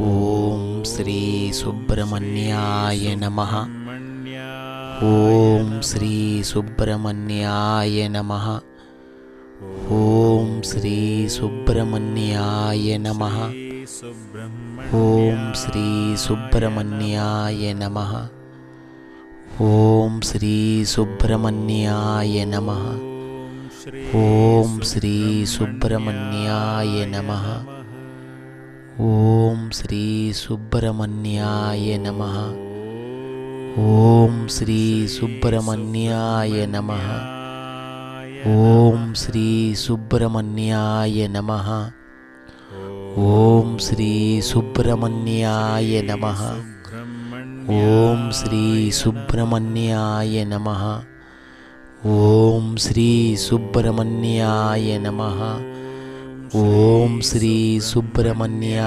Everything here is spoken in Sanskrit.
ॐ श्रीसुब्रह्मण्याय नमः। ॐ श्रीसुब्रह्मण्याय नमः। ॐ श्रीसुब्रह्मण्याय नमः। ॐ श्रीसुब्रह्मण्याय नमः। ॐ श्रीसुब्रह्मण्याय नमः। ॐ श्रीसुब्रह्मण्याय नमः। ॐ श्री सुब्रह्मण्याय नमः। ॐ श्री सुब्रह्मण्याय नमः। ॐ श्री सुब्रह्मण्याय नमः। ॐ श्री सुब्रह्मण्याय नमः। ॐ श्री सुब्रह्मण्याय नमः। ॐ श्री सुब्रह्मण्याय नमः ഓം ശ്രീ സുബ്രഹ്മണ്യ